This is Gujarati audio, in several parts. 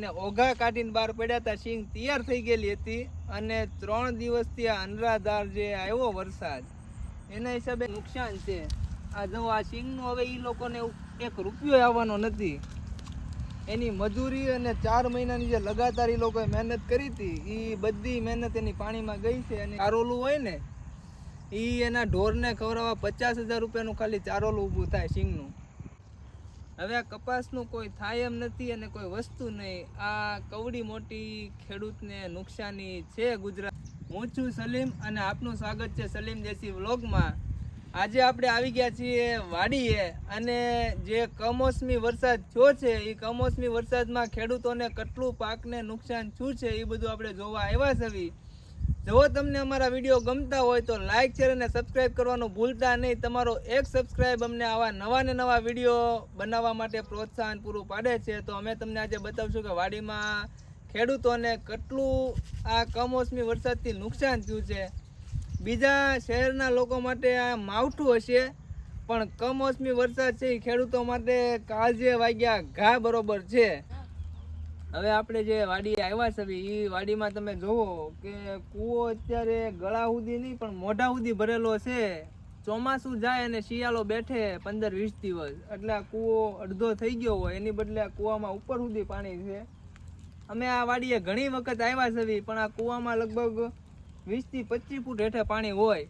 અને ઓઘા કાઢીને બહાર પડ્યા હતા સિંગ તૈયાર થઈ ગયેલી હતી અને ત્રણ દિવસથી આ અનરાધાર જે આવ્યો વરસાદ, એના હિસાબે નુકસાન છે. આ જો આ સિંગનું હવે એ લોકોને એક રૂપિયો આવવાનો નથી. એની મજૂરી અને ચાર મહિનાની જે લગાતાર એ લોકોએ મહેનત કરી હતી એ બધી મહેનત એની પાણીમાં ગઈ છે અને ચારોલું હોય ને એ એના ઢોરને ખવડાવવા પચાસ હજાર રૂપિયાનું ખાલી ચારોલું ઊભું થાય સિંગનું હવે આ કપાસનું કોઈ થાય એમ નથી અને કોઈ વસ્તુ નહીં. આ કવડી મોટી ખેડૂતને નુકસાની છે ગુજરાત. હું છું સલીમ અને આપનું સ્વાગત છે સલીમ દેસી વ્લોગમાં. આજે આપણે આવી ગયા છીએ વાડીએ અને જે કમોસમી વરસાદ થયો છે એ કમોસમી વરસાદમાં ખેડૂતોને કેટલું પાકને નુકસાન શું છે એ બધું આપણે જોવા આવ્યા છે જો તમને અમારા વીડિયો ગમતા હોય તો લાઇક શેર અને સબસ્ક્રાઇબ કરવાનું ભૂલતા નહીં. તમારો એક સબસ્ક્રાઇબ અમને આવા નવા ને નવા વીડિયો બનાવવા માટે પ્રોત્સાહન પૂરું પાડે છે. તો અમે તમને આજે બતાવશું કે વાડીમાં ખેડૂતોને કેટલું આ કમોસમી વરસાદથી નુકસાન થયું છે. બીજા શહેરના લોકો માટે આ માવઠું હશે, પણ કમોસમી વરસાદ છે એ ખેડૂતો માટે કાળજે વાગ્યા ઘા બરોબર છે. હવે આપણે જે વાડી આવ્યા છે એ વાડીમાં તમે જોવો કે કૂવો અત્યારે ગળા સુધી નહીં, પણ મોઢા સુધી ભરેલો છે. ચોમાસું જાય અને શિયાળો બેઠે પંદર વીસ દિવસ. એટલે આ કૂવો અડધો થઈ ગયો હોય, એની બદલે આ કૂવામાં ઉપર સુધી પાણી છે. અમે આ વાડીએ ઘણી વખત આવ્યા છે પણ આ કૂવામાં લગભગ વીસથી પચીસ ફૂટ હેઠે પાણી હોય.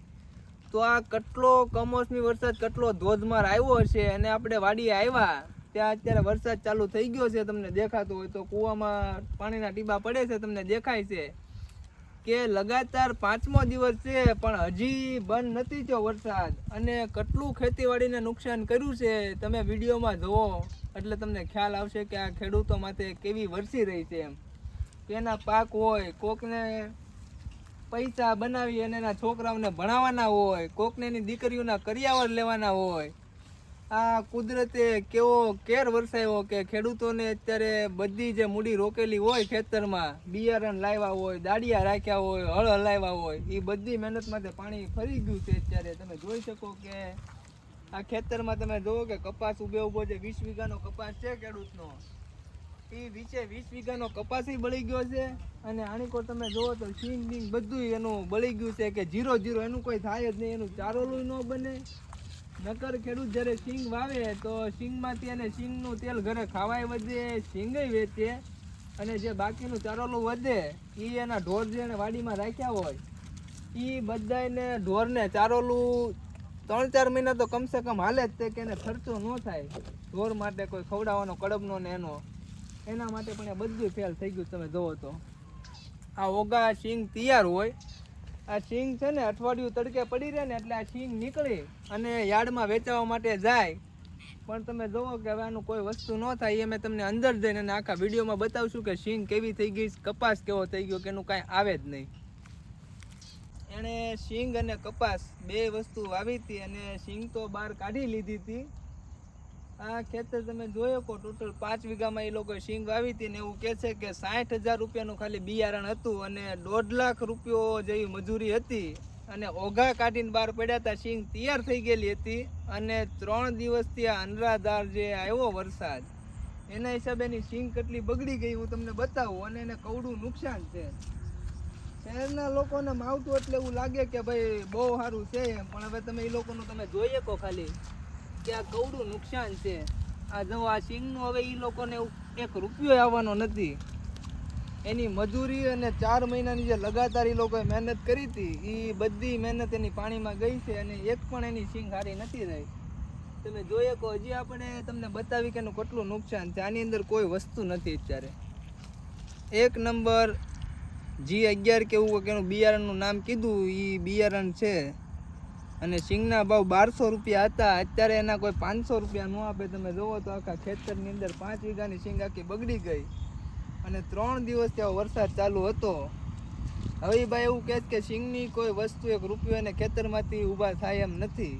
તો આ કેટલો કમોસમી વરસાદ કેટલો ધોધમાર આવ્યો હશે અને આપણે વાડીએ આવ્યા. ત્યાં અત્યારે વરસાદ ચાલુ થઈ ગયો છે તમને દેખાતો હોય તો કૂવામાં પાણીના ટીબા પડે છે, તમને દેખાય છે કે લગાતાર પાંચમો દિવસ છે, પણ હજી બંધ નથી થયો વરસાદ. અને કેટલું ખેતીવાડીને નુકસાન કર્યું છે, તમે વિડીયોમાં જુઓ. એટલે તમને ખ્યાલ આવશે કે આ ખેડૂતો માટે કેવી વરસી રહી છે એમ. કેના પાક હોય, કોકને પૈસા બનાવી અને એના છોકરાઓને ભણાવવાના હોય, કોકને એની દીકરીઓના કરિયાવર લેવાના હોય આ કુદરતે કેવો કેર વરસાયો કે ખેડૂતોને અત્યારે બધી જે મૂડી રોકેલી હોય ખેતરમાં, બિયારણ લાવ્યા હોય, દાડિયા રાખ્યા હોય, હળ હલાવ્યા હોય એ બધી મહેનત માટે પાણી ફરી ગયું છે અત્યારે. તમે જોઈ શકો કે આ ખેતરમાં તમે જુઓ કે કપાસ ઉભે ઊભો છે, વીસ વીઘાનો કપાસ છે ખેડૂતનો. એ વીસે વીસ વીઘાનો કપાસ બળી ગયો છે અને આણીકો તમે જુઓ તો સિંગ, બિંગ બધું એનું બળી ગયું છે કે જીરો જીરો એનું કોઈ થાય જ નહીં, એનું ચારોલું ન બને. નકર ખેડૂત જ્યારે સિંગ વાવે તો સિંગમાંથી એને સિંગનું તેલ ઘરે ખાવાય વધે, સિંગય વેચે અને જે બાકીનું ચારોલું વધે એ એના ઢોર જે વાડીમાં રાખ્યા હોય એ બધાને ઢોરને ચારોલું ત્રણ ચાર મહિના તો કમસે કમ હાલે જ તે કે એને ખર્ચો ન થાય. ઢોર માટે કોઈ ખવડાવવાનો કડબનો ને એનો. એના માટે પણ એ બધું ફેલ થઈ ગયું તમે જોવો તો. આ ઓગા સિંગ તૈયાર હોય આ સિંગ છે ને અઠવાડિયું તડકે પડી રહે ને એટલે આ સિંગ નીકળે અને યાર્ડમાં વેચાવા માટે જાય. પણ તમે જોવો કે હવે આનું કોઈ વસ્તુ ન થાય, એ મેં તમને અંદર જઈને આખા વિડીયોમાં બતાવશું કે સિંગ કેવી થઈ ગઈ, કપાસ કેવો થઈ ગયો, કે એનું કાંઈ આવે જ નહીં. એણે સિંગ અને કપાસ બે વસ્તુ વાવી હતી અને સિંગ તો બહાર કાઢી લીધી હતી. આ ખેતર તમે જોયો કો ટોટલ પાંચ વીઘામાં એ લોકોએ સિંગ વાવી હતી ને એવું કહે છે કે સાઠ હજાર રૂપિયાનું ખાલી બિયારણ હતું અને દોઢ લાખ રૂપિયો જેવી મજૂરી હતી અને ઓઘા કાઢીને બહાર પડ્યા હતા સિંગ તૈયાર થઈ ગયેલી હતી અને ત્રણ દિવસથી આ અનરાધાર જે આવ્યો વરસાદ, એના હિસાબે એની સિંગ કેટલી બગડી ગઈ હું તમને બતાવું અને એને કવડું નુકસાન છે. શહેરના લોકોને માવતું એટલે એવું લાગે કે ભાઈ બહુ સારું છે એમ, પણ હવે તમે એ લોકોનું તમે જોઈએ કહો ખાલી. કે આ કવડું નુકસાન છે. આ જો આ સિંગનું હવે એ લોકોને એક રૂપિયો આવવાનો નથી. એની મજૂરી અને ચાર મહિનાની જે લગાતાર એ લોકોએ મહેનત કરી હતી એ બધી મહેનત એની પાણીમાં ગઈ છે અને એક પણ એની સિંગ હારી નથી રહી. તમે જોઈએ કહો, હજી આપણે તમને બતાવી કે એનું કેટલું નુકસાન છે. આની અંદર કોઈ વસ્તુ નથી અત્યારે. એક નંબર, જી અગિયાર કે એનું બિયારણનું નામ કીધું એ બિયારણ છે. અને સિંગના ભાવ બારસો રૂપિયા હતા. અત્યારે એના કોઈ પાંચસો રૂપિયા ન આપે. તમે જોવો તો આખા ખેતરની અંદર પાંચ વીઘાની સિંગ આખી બગડી ગઈ. અને ત્રણ દિવસ ત્યાં વરસાદ ચાલુ હતો. હવે ભાઈ એવું કહે કે સિંગની કોઈ વસ્તુ એક રૂપિયો એને ખેતરમાંથી ઊભા થાય એમ નથી.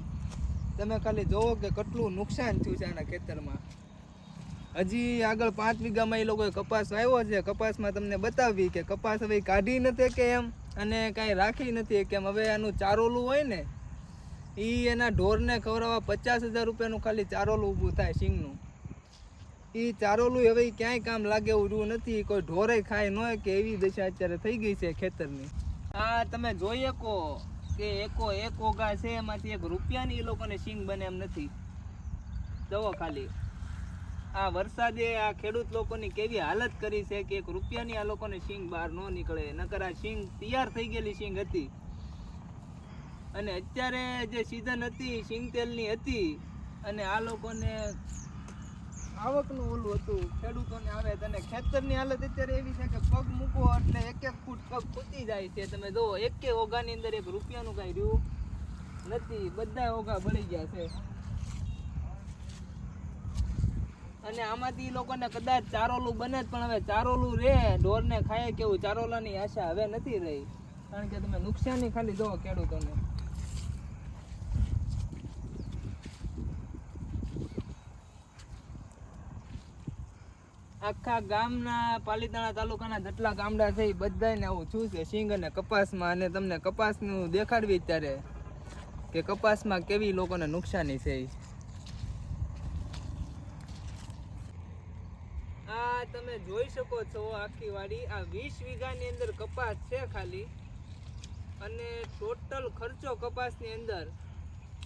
તમે ખાલી જોવો કે કેટલું નુકસાન થયું છે આના ખેતરમાં. હજી આગળ પાંચ વીઘામાં એ લોકોએ કપાસ વાવ્યો છે. કપાસમાં તમને બતાવી કે કપાસ હવે કાઢી નથી કે એમ અને કાંઈ રાખી નથી કેમ હવે આનું ચારોલું હોય ને એ એના ઢોરને ખવડાવવા પચાસ હજાર રૂપિયાનું ખાલી ચારોલું ઊભું થાય સિંગનું. એ ચારોલું હવે ક્યાંય કામ લાગે એવું નથી. કોઈ ઢોરે ખાય ન હોય કે એવી દશા અત્યારે થઈ ગઈ છે ખેતરની. આ તમે જોઈ શકો કે એકો એક ઓગા છે, એમાંથી એક રૂપિયાની એ લોકોને સિંગ બને એમ નથી. જવો ખાલી. આ વરસાદે આ ખેડૂત લોકોની કેવી હાલત કરી છે કે એક રૂપિયાની આ લોકોને સિંગ બહાર ન નીકળે. નકર આ સિંગ તૈયાર થઈ ગયેલી સિંગ હતી. અને અત્યારે જે સિઝન હતી, સિંગતેલની હતી, અને આ લોકોને આવકનું ઓલું હતું, ખેડૂતોને આવે અને ખેતરની હાલત અત્યારે એવી છે કે પગ મૂકો એટલે એક એક ફૂટ પગ ખૂટી જાય છે. તમે જો એક ઓગાની અંદર એક રૂપિયાનું કાંઈ રહ્યું નથી. બધા ઓગા ભળી ગયા છે. અને આમાંથી લોકોને કદાચ ચારોલું બને જ, પણ હવે ચારોલું રે, ઢોરને ખાય કેવું, ચારોલાની આશા હવે નથી રહી. કારણ કે તમે નુકસાની ખાલી જોવો ખેડૂતોને. આખા ગામના પાલીતાણા તાલુકાના જેટલા ગામડા છે એ બધાને આવું છું છે. સિંગ અને કપાસમાં અને તમને કપાસનું દેખાડવી ત્યારે કે કપાસમાં કેવી લોકોને નુકસાની છે આ તમે જોઈ શકો છો આખી વાડી. આ વીસ વીઘાની અંદર કપાસ છે ખાલી. અને ટોટલ ખર્ચો કપાસની અંદર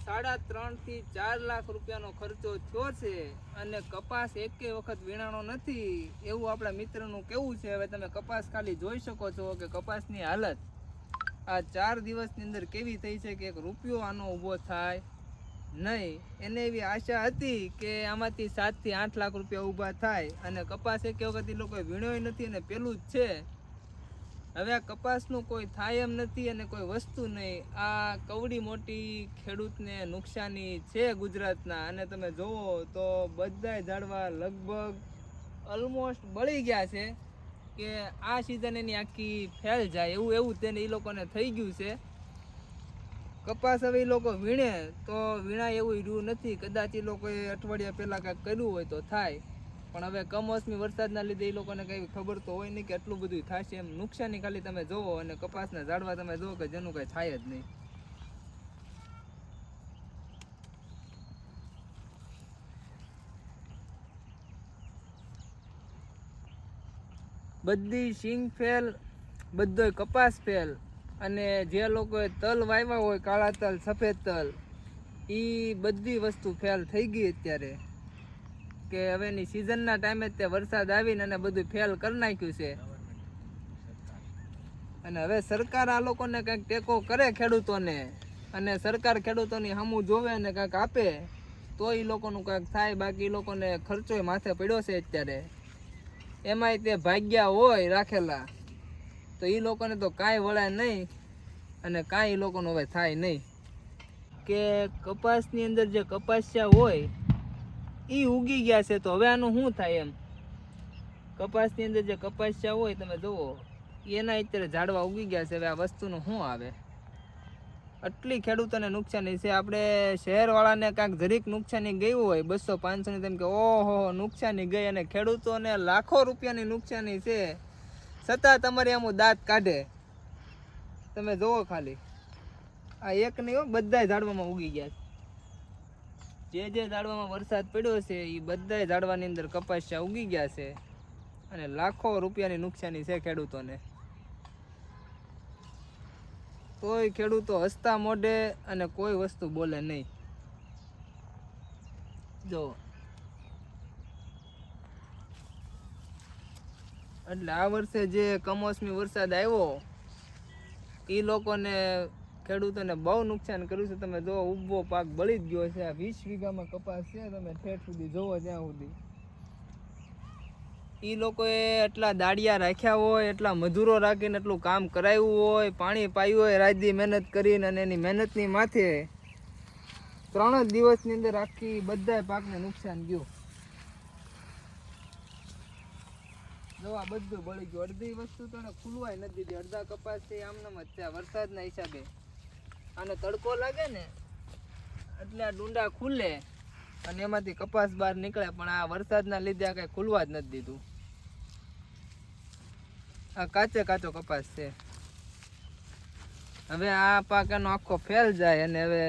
સાડા ત્રણથી ચાર લાખ રૂપિયાનો ખર્ચો થયો છે અને કપાસ એકે વખત વીણાણો નથી. એવું આપણા મિત્રનું કેવું છે? હવે તમે કપાસ ખાલી જોઈ શકો છો કે કપાસની હાલત આ ચાર દિવસની અંદર કેવી થઈ છે કે એક રૂપિયો આનો ઊભો થાય નહીં. એને એવી આશા હતી કે આમાંથી સાતથી આઠ લાખ રૂપિયા ઊભા થાય અને કપાસ એક વખત એ લોકોએ વીણ્યો નથી અને પેલું જ છે હવે આ કપાસનું કોઈ થાય એમ નથી અને કોઈ વસ્તુ નહીં. આ કવડી મોટી ખેડૂતને નુકસાની છે ગુજરાતના. અને તમે જોવો તો બધાય ઝાડવા લગભગ ઓલમોસ્ટ બળી ગયા છે કે આ સિઝન એની આખી ફેલ જાય. એવું એવું તેને એ લોકોને થઈ ગયું છે. કપાસ હવે એ લોકો વીણે તો વીણાય એવું રહ્યું નથી. કદાચ એ લોકોએ અઠવાડિયા પહેલાં કાંઈક કર્યું હોય તો થાય. પણ હવે કમોસમી વરસાદના લીધે એ લોકોને કંઈ ખબર તો હોય નહીં કે એટલું બધું થશે એમ. નુકસાની ખાલી તમે જોવો અને કપાસના ઝાડવા તમે જોવો કે જેનું કંઈ થાય જ નહીં. બધી સિંગ ફેલ, બધોય કપાસ ફેલ. અને જે લોકોએ તલ વાવ્યા હોય કાળા તલ, સફેદ તલ એ બધી વસ્તુ ફેલ થઈ ગઈ અત્યારે. કે હવેની સિઝનના ટાઈમે તે વરસાદ આવીને અને બધું ફેલ કરી નાખ્યું છે. અને હવે સરકાર આ લોકોને કંઈક ટેકો કરે ખેડૂતોને અને સરકાર ખેડૂતોની સામું જોવે અને કંઈક આપે, તો એ લોકોનું કંઈક થાય. બાકી લોકોને ખર્ચોય માથે પડ્યો છે અત્યારે. એમાંય તે ભાગ્યા હોય રાખેલા, તો એ લોકોને તો કાંઈ વળાય નહીં અને કાંઈ એ લોકોનું હવે થાય નહીં. કે કપાસની અંદર જે કપાસિયા હોય એ ઉગી ગયા છે તો હવે આનું શું થાય એમ? કપાસની અંદર જે કપાસિયા હોય તમે જુઓ, એના અત્યારે ઝાડવા ઉગી ગયા છે. હવે આ વસ્તુનું શું આવે? આટલી ખેડૂતોને નુકસાની છે આપણે શહેરવાળાને કાંઈક જરીક નુકસાની ગયું હોય, બસો પાંચસોની તેમ કે ઓહો, નુકસાની ગઈ અને ખેડૂતોને લાખો રૂપિયાની નુકસાની છે. છતાં તમારે એમ દાંત કાઢે. તમે જુઓ ખાલી. આ એક નહીં બધા ઝાડવામાં ઉગી ગયા છે. જે જે ઝાડવામાં વરસાદ પડ્યો છે એ બધા ઝાડવાની અંદર કપાસિયા ઉગી ગયા છે. અને લાખો રૂપિયાની નુકસાની છે ખેડૂતોને. તોય ખેડૂતો હસતા મોઢે અને કોઈ વસ્તુ બોલે નહીં. જો. એટલે આ વર્ષે જે કમોસમી વરસાદ આવ્યો એ લોકોને ખેડૂતોને બહુ નુકસાન કર્યું છે. તમે જો ઊભો પાક બળી જ ગયો છે. આ વીસ વીઘામાં કપાસ છે, તમે ઠેઠ સુધી જોવો ત્યાં સુધી. એ લોકોએ એટલા દાડિયા રાખ્યા હોય, એટલા મજૂરો રાખીને એટલું કામ કરાવ્યું હોય, પાણી પાયું હોય રાજી મહેનત કરીને અને એની મહેનતની માથે ત્રણ જ દિવસની અંદર આખી બધા પાકને નુકસાન ગયું. દવા બધું બળી ગયું. અડધી વસ્તુ તો ખુલવાય નથી. અડધા કપાસ છે આમનામ જ છે. વરસાદના હિસાબે. આને તડકો લાગે ને, એટલે આ ડુંડા ખુલે અને એમાંથી કપાસ બહાર નીકળે, પણ આ વરસાદના લીધે આ કઈ ખુલવા જ નથી દીધું. આ કાચે કાચો કપાસ છે. હવે આ પાક એનો આખો ફેલ જાય અને હવે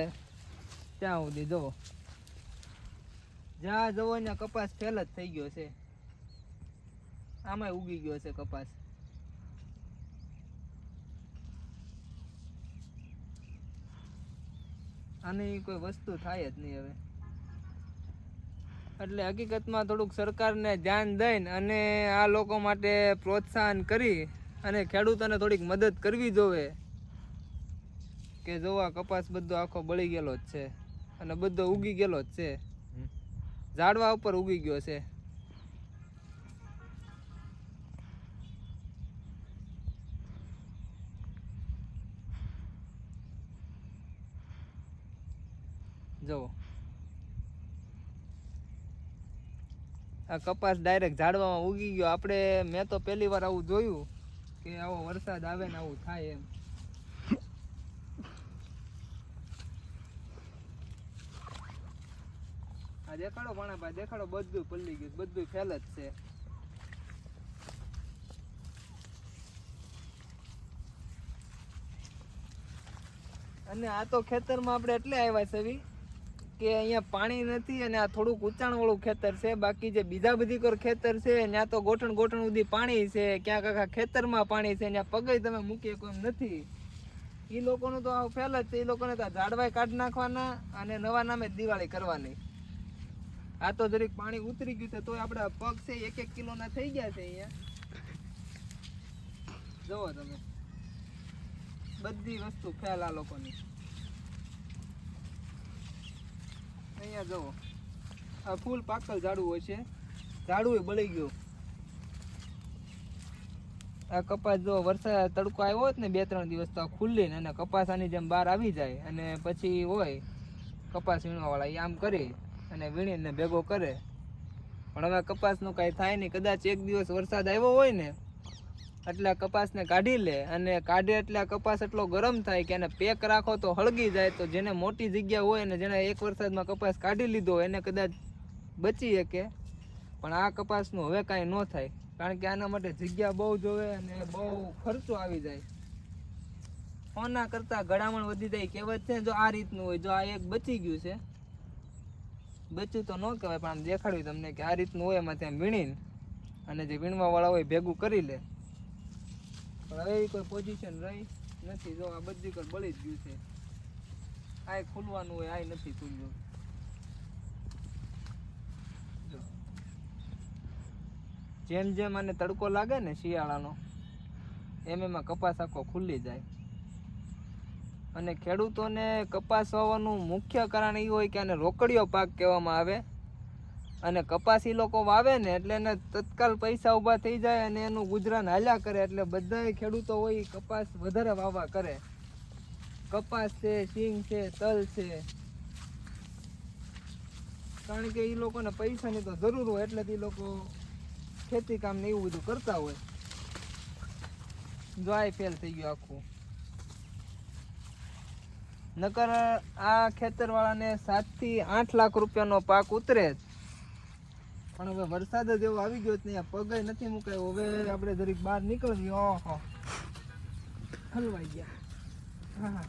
ત્યાં સુધી જવો. જ્યાં જવો ને કપાસ ફેલ જ થઈ ગયો છે. આમાંય ઉગી ગયો છે કપાસ. આની કોઈ વસ્તુ થાય જ નહીં હવે. એટલે હકીકતમાં થોડુંક સરકારને ધ્યાન દઈને અને આ લોકો માટે પ્રોત્સાહન કરી અને ખેડૂતોને થોડીક મદદ કરવી જોવે કે જો આ કપાસ બધો આખો બળી ગયેલો જ છે અને બધો ઉગી ગયેલો જ છે. ઝાડવા ઉપર ઉગી ગયો છે. જો આ કપાસ ડાયરેક્ટ ઝાડવામાં ઉગી ગયો. આપણે મેં તો પહેલી વાર આવું જોયું કે આવો વરસાદ આવે ને આવું થાય એમ. આ દેખાડો ભાણાભાઈ દેખાડો બધું પલ્લી ગયું બધું ફેલ જ છે. અને આ તો ખેતરમાં આપણે એટલે આવ્યા છે કે અહીંયા પાણી નથી અને આ થોડુંક ઊંચાણવાળું ખેતર છે. બાકી જે બીજા બધી કોર ખેતર છે, ત્યાં તો ગોઠણ ગોઠણ સુધી પાણી છે. ક્યાંક આખા ખેતરમાં પાણી છે, ત્યાં પગે તમે મૂકી શકો એમ નથી. એ લોકોનું તો આ ફેલ જ છે. એ લોકોને તો ઝાડવાય કાઢી નાખવાના અને નવા નામે દિવાળી કરવાની. આ તો જરીક પાણી ઉતરી ગયું છે તો આપણા પગ છે, એક એક કિલોના થઈ ગયા છે અહીંયા. જુઓ તમે. બધી વસ્તુ ફેલ આ લોકોની. અહીંયા જવો આ ફૂલ પાકલ ઝાડું હોય છે. ઝાડું બળી ગયું. આ કપાસ જો વરસાદ તડકો આવ્યો હોત ને બે ત્રણ દિવસ તો આ ખુલ્લી ને અને કપાસ આની જેમ બહાર આવી જાય અને પછી હોય, કપાસ વીણવાવાળા એ આમ કરી અને વીણીને ભેગો કરે. પણ હવે કપાસનું કાંઈ થાય નહીં. કદાચ એક દિવસ વરસાદ આવ્યો હોય ને એટલે કપાસને કાઢી લે અને કાઢે એટલે કપાસ એટલો ગરમ થાય કે એને પેક રાખો તો હળગી જાય, તો જેને મોટી જગ્યા હોય ને જેને એક વરસાદમાં કપાસ કાઢી લીધો એને કદાચ બચી શકે. પણ આ કપાસનું હવે કાંઈ ન થાય, કારણ કે આના માટે જગ્યા બહુ જોવે અને બહુ ખર્ચો આવી જાય. કોના કરતાં ગળામણ વધી જાય કહેવત છે જો આ રીતનું હોય, જો આ એક બચી ગયું છે. બચ્યું તો ન કહેવાય, પણ આમ દેખાડ્યું તમને કે આ રીતનું હોય, એમાં ત્યાં વીણીને અને જે વીણવાવાળા હોય ભેગું કરી લે. પણ ઈ કોઈ પોઝિશન રહી નથી. જો આ બધી કર બળી જ ગયું છે. આ ખુલવાનું હોય આ નથી ખુલ્યું. જેમ જેમ આને તડકો લાગે ને શિયાળાનો, એમ એમાં કપાસ આખો ખુલ્લી જાય. અને ખેડૂતોને કપાસ વાવવાનું મુખ્ય કારણ એ હોય કે આને રોકડીયો પાક કહેવામાં આવે. અને કપાસ એ લોકો વાવે ને એટલે એને તત્કાલ પૈસા ઊભા થઈ જાય અને એનું ગુજરાન હાલ્યા કરે એટલે બધા ખેડૂતો હોય કપાસ વધારે વાવા કરે. કપાસ છે, સિંગ છે, તલ છે. કારણ કે એ લોકોને પૈસાની તો જરૂર હોય એટલે એ લોકો ખેતી કામ ને એવું બધું કરતા હોય. જો આય ફેલ થઈ ગયું આખું. નકર આ ખેતરવાળાને સાતથી આઠ લાખ રૂપિયાનો પાક ઉતરે જ. પણ હવે વરસાદ જ એવો આવી ગયો છે ને આ પગે નથી મુકાયો. હવે આપણે જરીક બહાર નીકળવી ઓહો. હલવાઈ ગયા. હા હા.